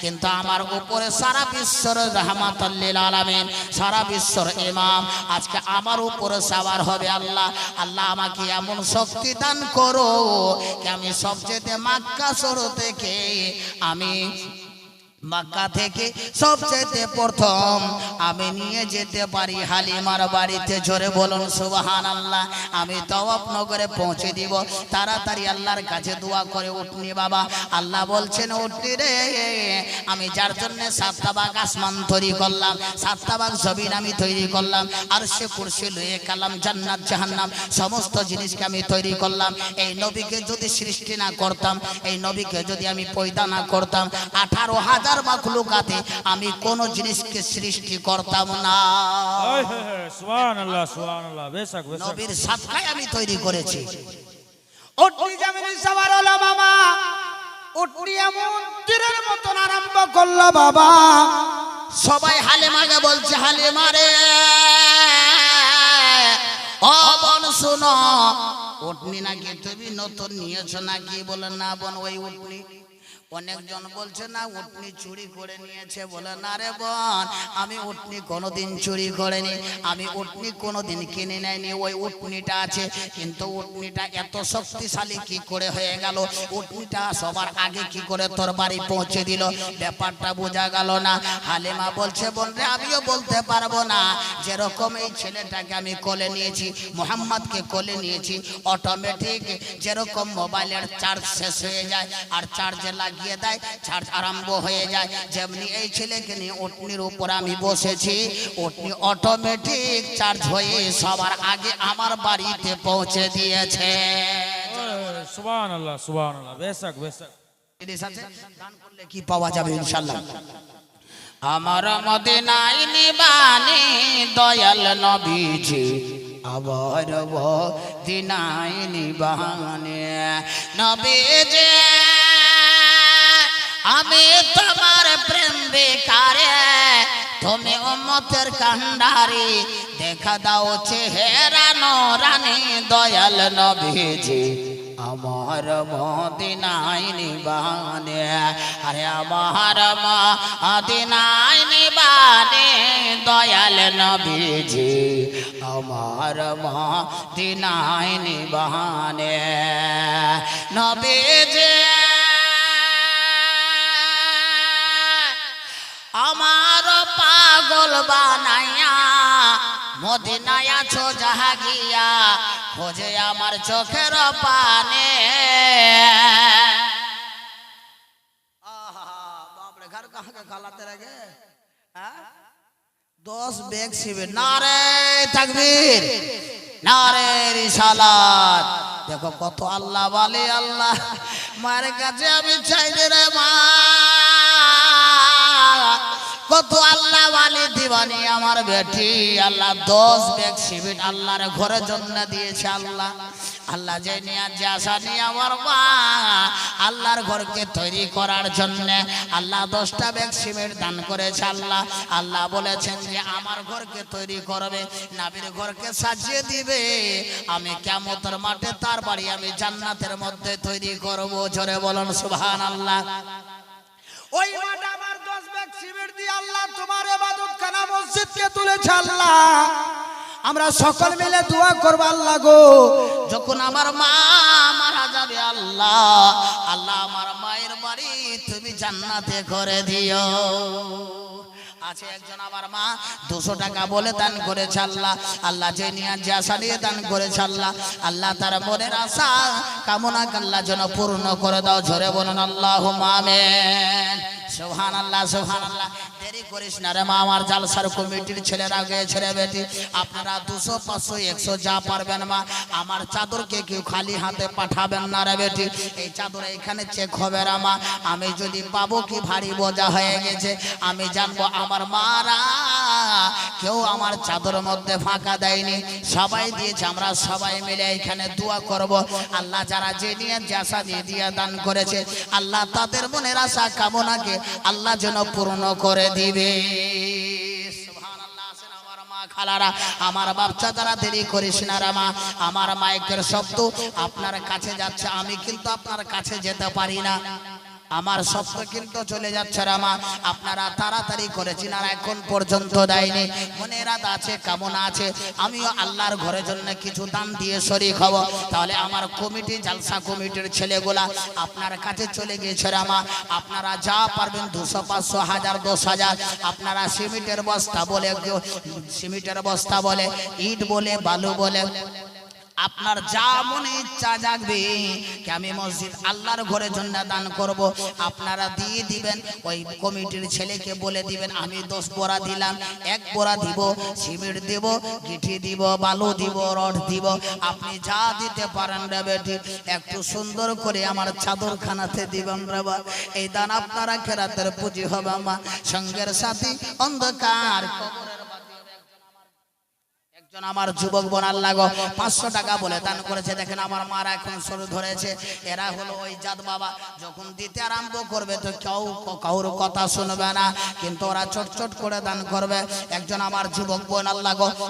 কিন্তু আমার উপরে সারা বিশ্বর রহমাতাল্লিল আলামিন, সারা বিশ্বর ইমাম। আজকে আমার উপরে সাবার হবে আল্লাহ। আল্লাহ আমাকে এমন শক্তি দান করো আমি সবচেয়ে মাক্কা সর থেকে আমি মক্কা থেকে সবচেয়ে প্রথম আমি নিয়ে যেতে পারি হালিমার বাড়িতে। জোরে বলুন সুবাহান আল্লাহ আমি তওয়াফ নগরে পৌঁছে দিব। তাড়াতাড়ি আল্লাহর কাছে দোয়া করে উঠনি বাবা। আল্লাহ বলছেন উঠনি রে। আমি যার জন্য সাতটা বাগ আসমান তৈরি করলাম সাতটা বাগ জমিন আমি তৈরি করলাম আর সে কুরসি লয়ে কালাম, জান্নাত, জাহান্নাম, সমস্ত জিনিসকে আমি তৈরি করলাম। এই নবীকে যদি সৃষ্টি না করতাম, এই নবীকে যদি আমি পয়দা না করতাম, আঠারো হাজার মাখলুকাতে আমি কোন জিনিসকে সৃষ্টি করতাম না। নবীর সাতকায় আমি তৈরি করেছি। মামা এমন তীরের মতন আরম্ভ করল বাবা। সবাই হালেমাকে বলছে হালেমা রে ও বোন শুনো উটনি নাকি তুমি নতুন নিয়েছো নাকি? বলে না বোন ওই উটনি অনেকজন বলছে, না, উটনি চুরি করে নিয়েছে। বলে, না রে বোন, আমি উটনি কোনোদিন চুরি করিনি। আমি উটনি কোনোদিন কিনে নেয়নি। ওই উটনিটা আছে, কিন্তু উটনিটা এত শক্তিশালী কি করে হয়ে গেল? উটনিটা সবার আগে কি করে তোর বাড়ি পৌঁছে দিল? ব্যাপারটা বোঝা গেল না। হালিমা বলছে, বোন রে, আমিও বলতে পারব না। যেরকম এই ছেলেটাকে আমি কোলে নিয়েছি, মোহাম্মদকে কোলে নিয়েছি, অটোমেটিক যেরকম মোবাইলের চার্জ শেষ হয়ে যায়, আর চার্জে লাগিয়ে দেয় চার্জ আরম্ভ হয়ে যায়। যেমনি এই ছেলেকে নিয়ে উটনির উপর আমি বসেছি উটনি অটোমেটিক চার্জ হয়ে সবার আগে আমার বাড়িতে পৌঁছে দিয়েছে। সুহান আল্লাহ সুহান আল্লাহ বেশক বেশক দান করলে কি পাওয়া যাবে ইনশাল্লাহ আমার মদিনায় নিবানি দয়াল নবীজি আবার দিনাই নিবানে নবীজি। আমি তোমার প্রেম বেকারে তুমি উম্মতের কান্ডারি। দেখা দাও চেহারা রানী দয়াল নবীজি। আমার মদিনাই নিবানে, আরে আমার মদিনাই নিবানে দয়াল নবীজি। আমার মদিনাই নিবানে, নবীজি। পাগল বানাইয়া, মদিনায় আছো যাহা গিয়া খোঁজে আমার চোখের পানে। রিসালাত। দেখো কত আল্লাহ বলে আল্লাহ মায়ের কাছে আমি চাই রে মা। কত আল্লাহ ওয়ালি দিবানি আমার বেটি। আল্লাহ দশ ব্যাগ আল্লাহর জন্য দিয়েছে আল্লাহ। আল্লাহ যে নিয়ে আমার মা, আল্লাহর ঘরকে তৈরি করার জন্য আল্লাহ দশটা ব্যাগ দান করেছে আল্লাহ। আল্লাহ বলেছেন যে আমার ঘরকে তৈরি করবে, নাবির ঘরকে সাজিয়ে দিবে। আমি কেমতর মাঠে তার বাড়ি আমি জান্নাতের মধ্যে তৈরি করব। জোরে বলুন আল্লাহ ওই আমার সকল মিলে দোয়া করব আল্লাহ গো। যখন আমার মা মারা যাবে আল্লাহ আল্লাহ আমার মায়ের বাড়ি তুমি জান্নাতে করে দিও। আছে একজন আমার মা দুশো টাকা বলে দান আল্লাহ। আল্লাহ যে যে আশা নিয়ে দান আল্লাহ। তার মনের আশা, কামনা আল্লাহ যেন পূর্ণ করে দাও। ঝরে বলুন আল্লাহ মামেন আল্লাহ আল্লাহ করিস না রে মা, আমার কমিটির ছেলেরা ছেলে বেটি। আপনারা দুশো, পাঁচশো, একশো পারবেন মা। আমার চাদরকে কেউ খালি হাতে পাঠাবেন না রে বেটি। এই চাদর চেক হবে রে মা। আমি যদি পাবো কি ভারী বোঝা হয়ে গেছে, আমি জানব আমার মারা কেউ আমার চাদর মধ্যে ফাঁকা দেয়নি। সবাই দিয়েছে, আমরা সবাই মিলে এখানে দোয়া করব। আল্লাহ যারা যে নিয়ে যে দিয়ে দিয়ে দান করেছে, আল্লাহ তাদের মনের আশা কামনাকে আল্লাহ যেন পূর্ণ করে দিবে। আমার মা খালারা। আমার বাচ্চা দ্বারা দেরি করিস না রামা আমার মাইকের শব্দ আপনার কাছে যাচ্ছে, আমি কিন্তু আপনার কাছে যেতে পারি না। আমার স্বপ্ন কিন্তু চলে যাচ্ছে রামা আপনারা তাড়াতাড়ি করেছেন আর এখন পর্যন্ত দেয়নি। মনে রাত আছে, কেমন আছে। আমিও আল্লাহর ঘরের জন্য কিছু দান দিয়ে শরিক হব। তাহলে আমার কমিটি, জালসা কমিটির ছেলেগুলা আপনার কাছে চলে গিয়েছে রামা আপনারা যা পারবেন দুশো, পাঁচশো, হাজার, দশ হাজার। আপনারা সিমেন্টের বস্তা বলে, সিমেন্টের বস্তা বলে, ইট বলে, বালু বলে আপনার যা মনে ইচ্ছা জাগবে কি আমি মসজিদ আল্লাহর ঘরের জন্য দান করব? আপনারা দিয়ে দিবেন, ওই কমিটির ছেলেকে বলে দিবেন, আমি দশ বোরা দিলাম, এক বোরা দিব, সিমেন্ট দিব, গিঠি দিব, বালু দিব, রড দিব, আপনি যা দিতে পারেন রে বেটি, একটু সুন্দর করে আমার চাদরখানাতে দিবেন রে বা। এই দান আপনারা খেরাতের পুঁজি হবে আমার সঙ্গের সাথী, অন্ধকার আমার যুবক বোনার লাগো পাঁচশো টাকা বলে দান করেছে। দেখেন আমার মারা এখন শুরু ধরেছে। এরা হলো ওই জাত বাবা। যখন দিতে আরম্ভ করবে তো কেউ কাউর কথা শুনবে না। কিন্তু ওরা করে দান করবে। একজন আমার যুবক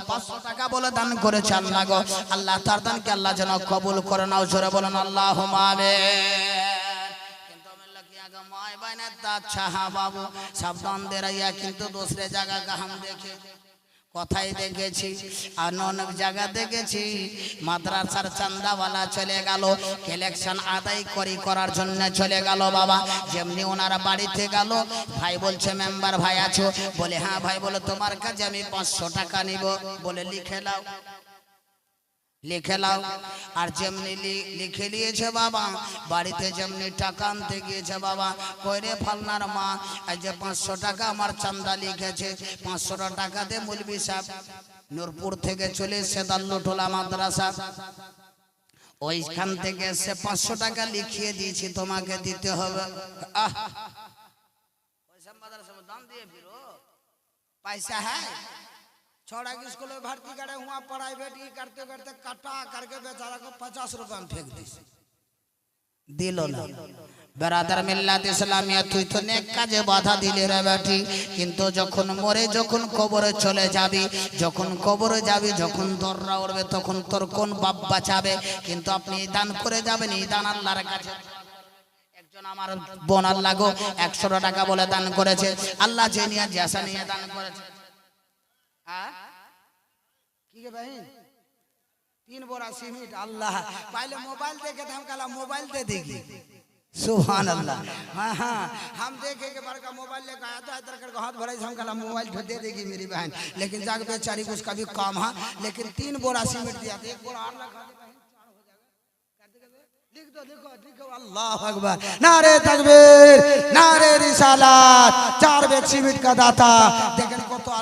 পাঁচশো টাকা বলে দান করেছে, আল্লাহ আল্লাহ তার দানকে আল্লাহ যেন কবুল করে নাও। জোরে বলেন আল্লাহ মাবে বাইনে তা বাবু। সাবধান দে রাইয়া কিন্তু দোসরে জায়গা কাহাম দেখে। কথাই দেখেছি? আর অনেক জায়গা দেখেছি। মাদ্রাসার চান্দাওয়ালা চলে গেল। ইলেকশন আদায় করি করার জন্য চলে গেল বাবা। যেমনি ওনার বাড়িতে গেল। ভাই বলছে, মেম্বার ভাই আছো। বলে হ্যাঁ ভাই, বলে তোমার কাছে আমি পাঁচশো টাকা নিব। বলে, লিখে নাও লিখে লাও আর যেমনি লিখে নিয়েছে বাবা, বাড়িতে যেমনি টাকা আনতে গিয়েছে বাবা, কইরে ফালনার মা যে পাঁচশো টাকা আমার চান্দা লিখেছে, পাঁচশোটা টাকাতে মুলবি সাহেব। নূরপুর থেকে চলে এসছে দাল্লটোলা মাদ্রাসা। ওইখান থেকে এসে পাঁচশো টাকা লিখিয়ে দিয়েছি, তোমাকে দিতে হবে। আহ! পয়সা হ্যাঁ? पैसा है छोड़ा के स्कूल में भर्ती करे हुआ प्राइवेट ही करते करते कटा करके बेचारा को पचास रुपया में फेंक दी দিল না বেরাদার মিল্লাত ইসলামিয়া তুই তো নেক কাজে বাধা দিলি রে বেটি কিন্তু যখন মরে যখন কবরে চলে যাবি যখন কবরে যাবি যখন দররা উঠবে তখন তোর কোন বাপ বাঁচাবে কিন্তু আপনি এই দান করে যাবেন এই দান আল্লাহর কাছে একজন আমার বোন আল্লাহ গো একশো টাকা বলে দান করেছে আল্লাহ যে নিয়ে জেসা নিয়ে দান করেছে हाँ? ठीक है बहन? तीन बोरा सीमेंट अल्लाह। पहले मोबाइल देखे तो हम कहला, मोबाइल दे देगी। सुहान अल्लाह हाँ हाँ। हम देखे के बड़का मोबाइल लेकर आया था इधर करके हाथ भरे हम कहला, मोबाइल तो दे देगी मेरी बहन। लेकिन जाग बेचारी को उसका भी काम, है। लेकिन तीन बोरा सीमेंट दिया था एक बोरा और लगा लिख दो, लिखो लिखो अल्लाह अकबर। नारे तकबीर, नारे रिसालत। चार बेड सीमेंट का दाता।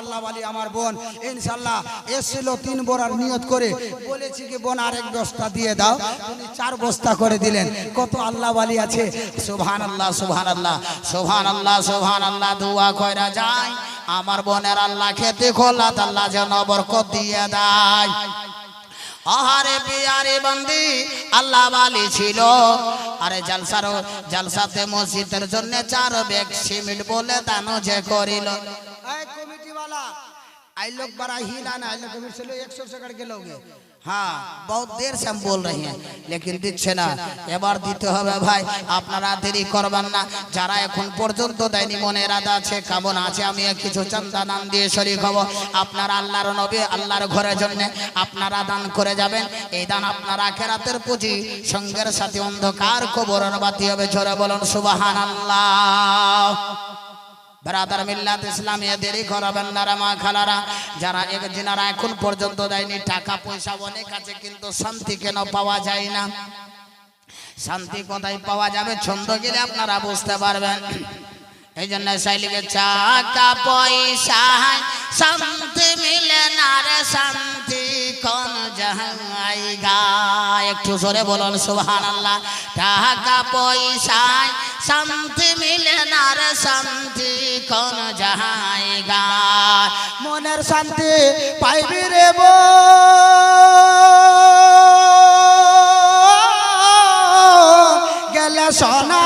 আল্লাহ আলী আমার বোন ইনশাল্লাহ এসেছিল তিন বোরার নিয়ত করে। বলেছি কি, বোন, আরেক বস্তা দিয়ে দাও। উনি চার বস্তা করে দিলেন। কত আল্লাহ আলী আছে? সোভান আল্লাহ সোভান আল্লাহ সোভান আল্লাহ সোভান আল্লাহ দোয়া কয়রা যাই। আমার বোনের আল্লাহ খেতে খোলা তাল্লা যেন বরকত দিয়ে দেয়। আহারে পিয়ারে বন্দি, আল্লাহ বালি ছিল। আরে জালসার, জালসাতে মসজিদের জন্য চার ব্যাগ সিমেন্ট বলে দানো যে করিল। आई लोग बड़ा ही लाना आई लोग कमेटी से लोग एक सौ से करके लोगे হ্যাঁ বহুত দের সে हम बोल रहे हैं लेकिन দিচ্ছে না এবার দিতে হবে ভাই আপনারা দেরি করবেন না যারা এখন পর্যন্ত দেয়নি মনে রাধা আছে কেমন আছে আমি কিছু চান্দা দান দিয়ে শরীর হব আপনারা আল্লাহর নবী আল্লাহর ঘরের জন্য আপনারা দান করে যাবেন এই দান আপনারা খেরাতের পুঁজি সঙ্গের সাথে অন্ধকার কবরের বাতি হবে ঝরে বলুন সুবাহান আল্লাহ ব্রাদার মিল্লাত ইসলামিয়া দেরি করাবেন না মা খালারা। যারা এক জিনারা এখন পর্যন্ত দেয়নি, টাকা পয়সা অনেক আছে, কিন্তু শান্তি কেন পাওয়া যায় না? শান্তি কোথায় পাওয়া যাবে? ছন্দ গেলে আপনারা বুঝতে পারবেন। এই জন্য সাইলিকে টাকা পয়সা শান্তি মিলে না রে শান্তি, কোন জায়গা একটু জোরে বলুন সুবহান আল্লাহ টাকা পয়সায় শান্তি মিলে না রে শান্তি, কোন জায়গা মনের শান্তি পাইবি রে বোন। গেলে সোনার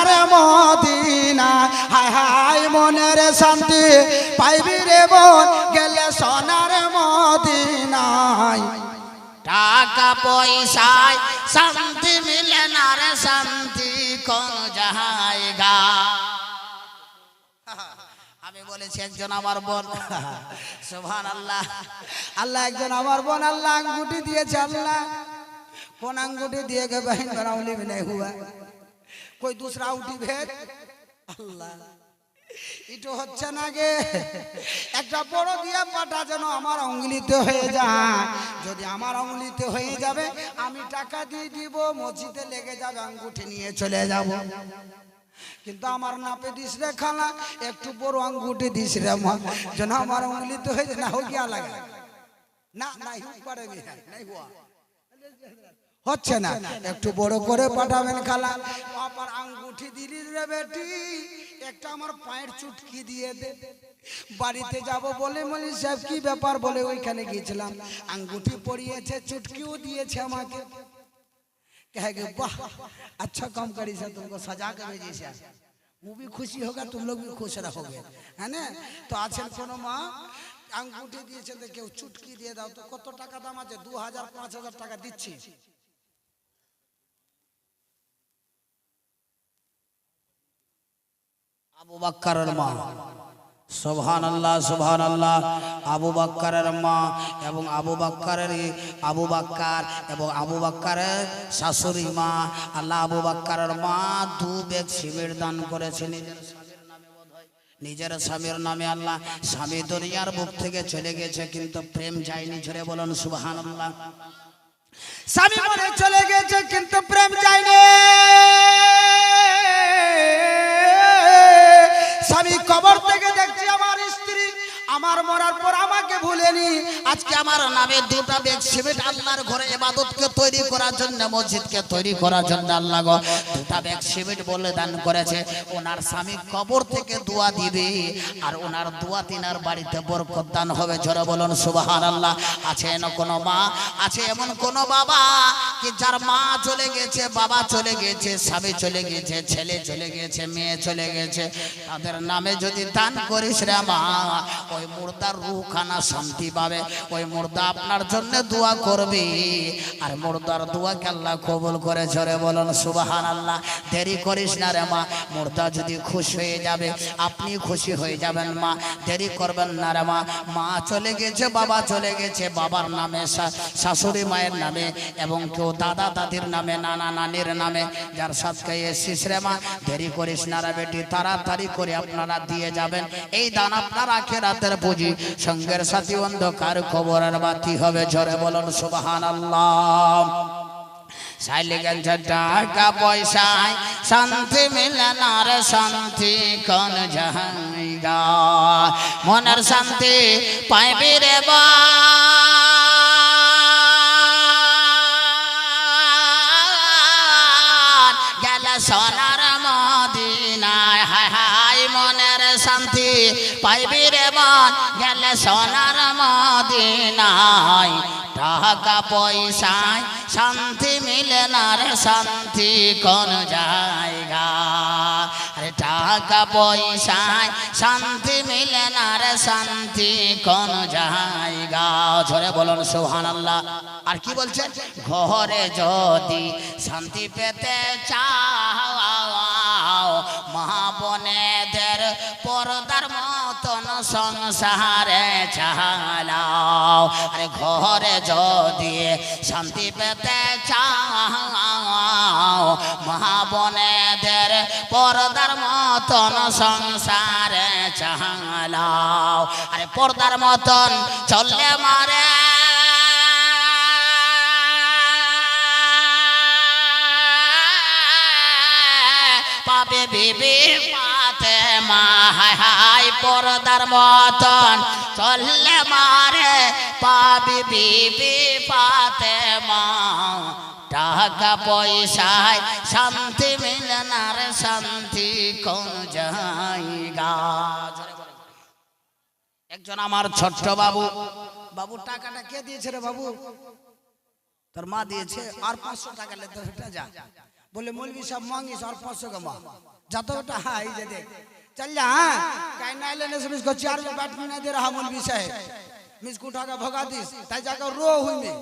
টাকা পয়সায় শান্তি মিলে না রে শান্তি, কোন জায়গা আমি বলেছি একজন আমার বোন। সোভান আল্লাহ আল্লাহ একজন আমার বোন, আল্লাহ আঙ্গুটি দিয়েছে, আল্লাহ। কোন আঙ্গুটি দিয়ে গে বাহিন বানাউলি বিনাই হুয়া। কই, দুসরা উঠি ভেদ? আল্লাহ। এটা হচ্ছে না গে। একটা বড় দিয়া পাটা যেন আমার অঙ্গুলিতে হয়ে যায়। যদি আমার অঙ্গুলিতে হয়ে যাবে, আমি টাকা দিয়ে দিব, মসজিদে লেগে যাবে, আঙ্গুঠি নিয়ে চলে যাব। কিন্তু আমার নাপে দিস রে খালা, একটু বড় আঙ্গুঠি দিস রে যেন আমার অঙ্গুলিতে হয়ে না হোক গিয়া লাগে। না, নাই পারে নাই হওয়া হচ্ছে না একটু বড় করে পাঠাবেন খালা আবার আঙ্গুঠি দিলি রে বেটি একটা আমার পায়ের চুটকি দিয়ে দে বাড়িতে যাব বলে বলি সাহেব কি ব্যাপার বলে ওইখানে গিয়েছিলাম আঙ্গুঠি পরিয়েছে চুটকিও দিয়েছে আমাকে कहेगे वाह अच्छा काम करी से तुमको सजा के भेजी से वो भी खुशी होगा तुम लोग भी खुश रहोगे है ना তো আছেন কোনো মা আঙ্গুঠি দিয়েছে তো কেউ চুটকি দিয়ে দাও তো কত টাকা দাম আছে দু হাজার পাঁচ হাজার টাকা দিচ্ছি আবু বাক্কারের মা। সোভান আল্লাহ সোভান আল্লাহ আবু বাক্কারের মা এবং আবু বাক্কারের আবু বাক্কার এবং আবু বাক্কারের শাশুড়ি মা। আল্লাহ আবু বাক্কারের মা দু বেগ শিবির দান করেছে নিজের স্বামীর নামে আল্লাহ স্বামী দুনিয়ার বুক থেকে চলে গেছে, কিন্তু প্রেম যায়নি। ঝরে বলুন সুবাহান আল্লাহ স্বামী মরে চলে গেছে, কিন্তু প্রেম যায়নি। স্বামী আমার মরার পর আমাকে ভুলেনি। আজকে আমার নামে দুটা বেগ সিমেন্ট আল্লাহর ঘরে ইবাদতকে তৈরি করার জন্য, মসজিদকে তৈরি করার জন্য আল্লাহ গো দুটা বেগ সিমেন্ট বলে দান করেছে। ওনার স্বামী কবর থেকে দোয়া দিবে, আর ওনার দোয়া তিনার বাড়িতে বরকত দান হবে। জোরে বলুন সুবাহান আল্লাহ আছে এমন কোনো মা? আছে এমন কোন বাবা কি যার মা চলে গেছে, বাবা চলে গেছে, স্বামী চলে গেছে, ছেলে চলে গেছে, মেয়ে চলে গেছে? তাদের নামে যদি দান করিস রে মা, ওই মুর্দার রুখানা শান্তি পাবে। ওই মুর্দা আপনার জন্য দোয়া করবে। আর মুর্দার দোয়াকে আল্লাহ কবুল করে ঝরে বলুন সুবাহান আল্লাহ দেরি করিস না রে মা, মুর্দা যদি খুশি হয়ে যাবে, আপনি খুশি হয়ে যাবেন মা। দেরি করবেন না রে মা মা চলে গেছে, বাবা চলে গেছে, বাবার নামে শাশুড়ি মায়ের নামে এবং কেউ দাদা দাদির নামে, নানা নানির নামে, যার সাথে এসিস রে মা। দেরি করিস না রে বেটি, তাড়াতাড়ি করে আপনারা দিয়ে যাবেন। এই দান আপনার আখেরাতের পুঁজি। সঙ্গের সাথী অন্ধকার খবরের বাতি হবে। ঝরে বলুন সুবাহান আল্লাহ টাকা পয়সায়। শান্তি মিলে শান্তি, কোন মনের শান্তি পাইবি রে বা। গেল সোনার মদিনায় শান্তি পাইবি রে মন, গেলে সোনার মদিনায়। টাকা পয়সায় শান্তি মিলে না রে শান্তি কোন জায়গা টাকা পয়সায় শান্তি মিলে না রে শান্তি, কোন জায়গা? ঝরে বলুন সোহান আল্লাহ আর কি বলছেন ঘরে যদি শান্তি পেতে চাও, মা পরদার মা সংসারে চালাও। আরে ঘরে যদি শান্তি পেতে চাও, মা বোনেদের পর্দার মতন সংসারে চালাও। আরে পর্দার মতন চললে মারে। পাবে বিবি পাতে মা, হায় ভাই পরদার মতন চললে মারে পাবি বিবি পাতে মা টাকা পয়সায় শান্তি মিলে না রে শান্তি কোন জায়গা। একজন আমার ছোট্ট বাবু। বাবু, টাকাটা কে দিয়েছে রে বাবু? তোর মা দিয়েছে। আর পাঁচশো টাকা লেতে যা। বলে, মলবি সব মাঙ্গিস, আর পাঁচশো গা মা? যা হাই যে দেখ। चल जाने हाँ। चार में नहीं दे रहा उठा के भगा दी जाकर रो हुई में।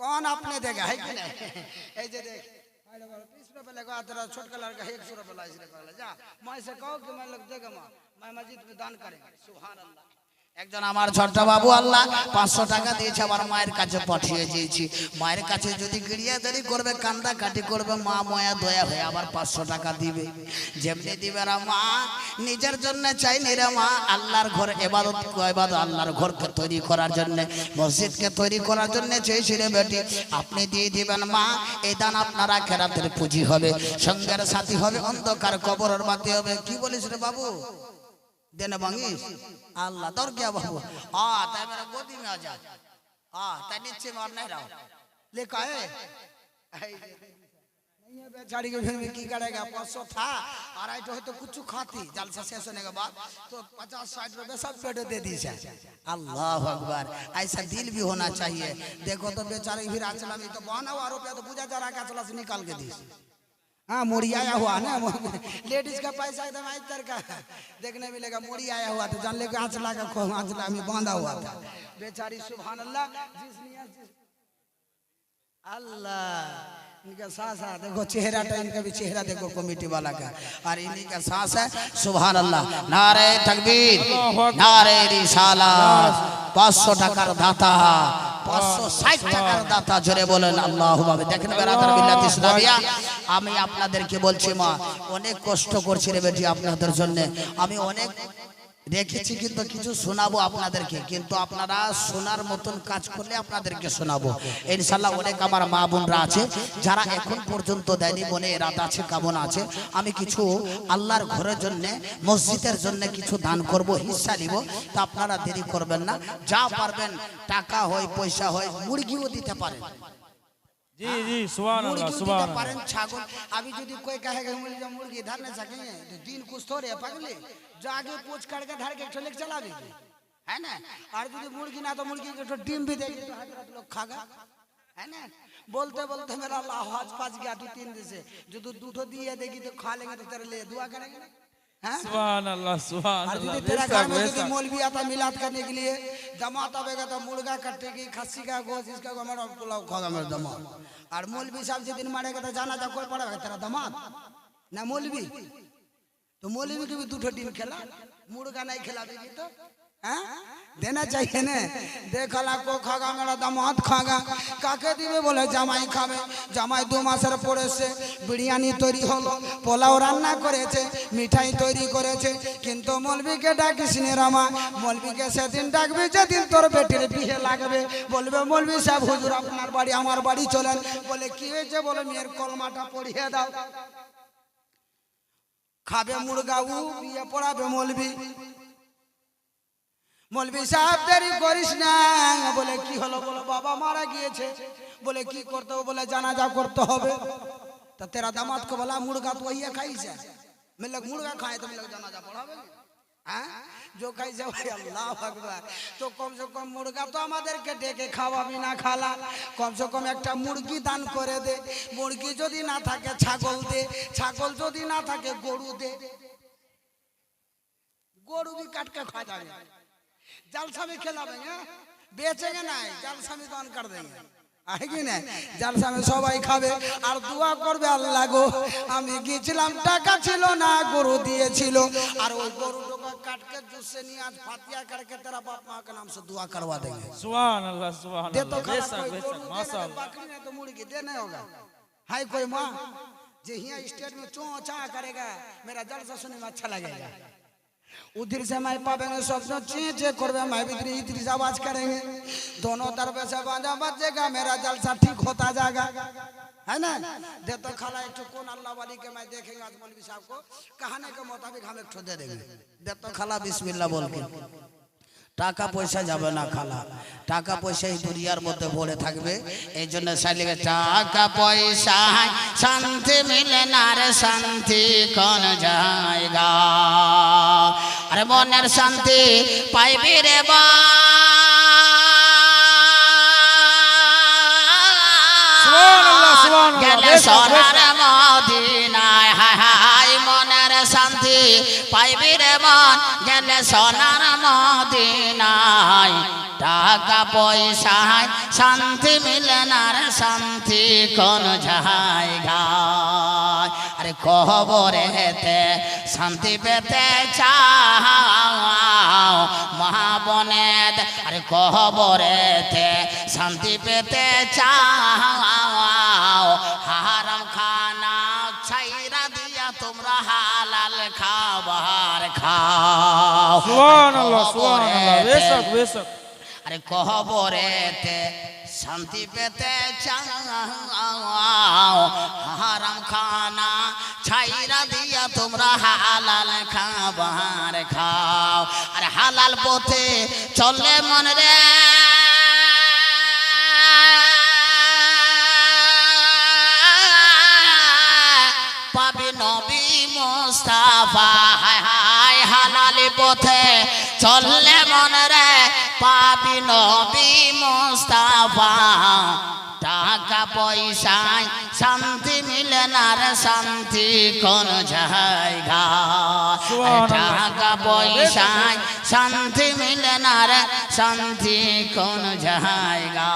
कौन अपने देगा, है कि नहीं? जे देख। बीस लगा तेरा लड़का, एक सौ लाइस जा, मैं से कहो कि मैं देगा मैं मस्जिद में दान करेंगे। अल्लाह। একজন আমার ছোট্ট বাবু, আল্লাহ পাঁচশো টাকা দিয়েছে আমার মায়ের কাছে পাঠিয়ে দিয়েছি। মায়ের কাছে যদি গিরিয়াদারি করবে কান্দা কাটি করবে, মা ময়া দয়া হয়ে আবার পাঁচশো টাকা দিবে। যেমনি দিবে রা মা, নিজের জন্য চাইনি রে মা, আল্লাহর ঘর এবাদত এবাদত আল্লাহর ঘরকে তৈরি করার জন্য, মসজিদকে তৈরি করার জন্য চেয়েছি রে বেটি। আপনি দিয়ে দিবেন মা এই দান আপনারা খেরাতের পুঁজি হবে, সঙ্গের সাথী হবে, অন্ধকার কবরের বাতি হবে। কি বলিস রে বাবু? देने मांगिस अल्लाह दौड़ क्या बाबू आ ताई मेरा गोदी में आ जा। आ ताई नीचे में और नहीं रहो। जे देख। नहीं है बेचारी के फिर की करेगा, पाँच था। और आई तो है तो कुछ खाती। जलसा शेष होने के बाद तो पचास साठ रुपए सब पेट दे दी से अल्लाह अकबर। ऐसा दिल भी होना चाहिए। देखो तो बेचारे फिर आचला में तो बहना हुआ, रुपया तो पूजा जरा का चला से निकाल के दी हाँ मोड़ी आया हुआ ना हाँ, लेडीज़ का पैसा एकदम आज तर का। देखने मिलेगा मोड़ी आया हुआ था जान ले आँच लाकर खो आँच ला में बांधा हुआ था। बेचारी सुबह अल्लाह अल्लाह इनका सास है देखो चेहरा तो टाइम का भी चेहरा देखो कमेटी वाला का। और इन्हीं का सास है सुबह अल्लाह नारे तकबीर नारे रिसाला पाँच सौ टकर दाता। পাঁচশো ষাট টাকার দাতা জোরে বলেন আল্লাহ দেখেন ইসলামিয়া আমি আপনাদেরকে বলছি মা অনেক কষ্ট করছি রে বেটি আপনাদের জন্য। আমি অনেক রেখেছি কিন্তু কিছু শোনাবো আপনাদেরকে কিন্তু আপনারা শোনার মতন কাজ করলে আপনাদেরকে শোনাবো। ইনশাল্লাহ অনেক আমার মা বোনরা আছে যারা এখন পর্যন্ত দেয়নি মনে এরাদা আছে কামনা আছে? আমি কিছু আল্লাহর ঘরের জন্য মসজিদের জন্য কিছু দান করব হিস্সা নিব। তা আপনারা দেরি করবেন না। যা পারবেন টাকা হয় পয়সা হয় মুরগিও দিতে পারেন। जी जी सुभान अल्लाह सुभान पारें अल्लाह अभी यदि कोई कहेगा मुर्गी मुर्गी धर नहीं सकेंगे तो दिन कुछ थोड़े है पगले जो आगे पूछ काट के धर के लेके चला देंगे। है ना? और यदि मुर्गी ना तो मुर्गी के तो डिम भी देंगे तो हज़रत लोग खागा है ना? बोलते बोलते मेरा आवाज़ पास गया दो तीन दिन से। जो तू दूठो दिए देगी तो खा लेंगे तो तेरे लिए दुआ करेंगे। सुभान अल्लाह सुभान और अल्लाह यदि तेरा घर बेशक में यदि बेशक मौलवी आता मिलाद करने के लिए दमात आवेगा तो मुर्गा कटेगी खस्सी का गोश्त इसका हमारा पुलाव खागा मेरा दमात और मौलवी साहब जिस दिन मारेगा तो जाना जा कोई पड़ेगा तेरा दमात ना मौलवी तो मौलवी के भी दो दिन खेला मुर्गा नहीं खिला देगी तो হ্যাঁ? দেনা চাই কেনে দেখালা কো খাগা মেলা দা মদ খাগা কাকে দিবে বলে জামাই খাবে। জামাই দু মাসের পড়েছে, বিরিয়ানি তৈরি হলো, পোলাও রান্না করেছে, মিঠাই তৈরি করেছে। কিন্তু মলবিকে ডাকিস রামা। মলবিকে সেদিন ডাকবে, যেদিন তোর বেটির বিয়ে লাগবে। বলবে, মলবি সাহেব, হুজুর, আপনার বাড়ি, আমার বাড়ি চলেন। বলে, কি হয়েছে? বলে, মেয়ের কলমাটা পড়িয়ে দাও। খাবে মুরগাউ বিয়ে পড়াবে মলবি। মলবি সাহেব দেরি করিস না বলে কি হলো বলে বাবা মারা গিয়েছে বলে কি করতে হবে বলে জানাজা করতে হবে তা তেরা দামাত को बोला मुर्गा तो वही खाई से मैं लोग मुर्गा खाए तो मैं लोग जनाजा पढ़ावे हाँ जो खाई से भाई अल्लाह अकबर तो कम से कम मुर्गा तो আমাদেরকে ডেকে খাওয়াবি না খালা কম সে কম একটা মুরগি দান করে দে মুরগি যদি না থাকে ছাগল দে ছাগল যদি না থাকে গরু দে গরু भी काट के खा जाएंगे जलसा में खिलावेंगे बेचेंगे नहीं जलसा में दान कर देंगे आहे কি না জলসা में সবাই খাবে আর দোয়া করবে আল্লাহ গো আমি গিয়েছিলাম টাকা ছিল না গরু দিয়েছিল আর ওই গরু টোকা কাট के जूस से नहीं आज फातिया करके तेरा बाप माँ के नाम से दुआ करवा देंगे सुभान अल्लाह सुभान दे तो अल्लाह खाना बेशक कोई बेशक गरु देना माशा तो बकरी नहीं तो मुर्गी दे नहीं होगा हाय कोई माँ जे यहाँ स्टेट में चो चा करेगा मेरा जलसा सुनने में अच्छा लगेगा उधर से मैं पावेंगे स्वप्न चीजे करवे मैं भी इधर इधर आवाज करेंगे दोनों तरफ से बाजा बजेगा मेरा जलसा ठीक होता जाएगा है ना दे तो खाला एक कौन अल्लाह वाली के मैं देखेंगे आज मौलवी साहब को कहने के मुताबिक हम एक ठो दे देंगे दे तो खाला बिस्मिल्लाह बोल के টাকা পয়সা যাবে না খালা। টাকা পয়সা এই দুনিয়ার মধ্যে ভরে থাকবে। এই জন্য টাকা পয়সা শান্তি মিলে না রে শান্তি কোন জায়গা। আরে মনের শান্তি পাইবি রে বা। গেলে। সোনার মনের শান্তি পাইবি রে মন গেলে সোনার মদিনায় টাকা পয়সায় শান্তি মিলে না রে শান্তি, কোন জায়গায় আরে কবরেতে শান্তি পেতে চাও মহাবনেদ আরে কবরেতে শান্তি পেতে চাও বেশক বেশক। আরে কবরেতে শান্তি পেতে চাও। হারাম খানা ছাইরা দিয়া তোমরা হালাল খাবার খাও। আরে হালাল পথে চললে মন রে। পাবি নবী মোস্তাফা হায় হায়। পথে চললে মন রে পাবি নবী মোস্তাফা। টাকা পয়সায় শান্তি মিলে না রে শান্তি কোন জায়গা। টাকা পয়সায় শান্তি মিলে না রে শান্তি কোন জায়গা?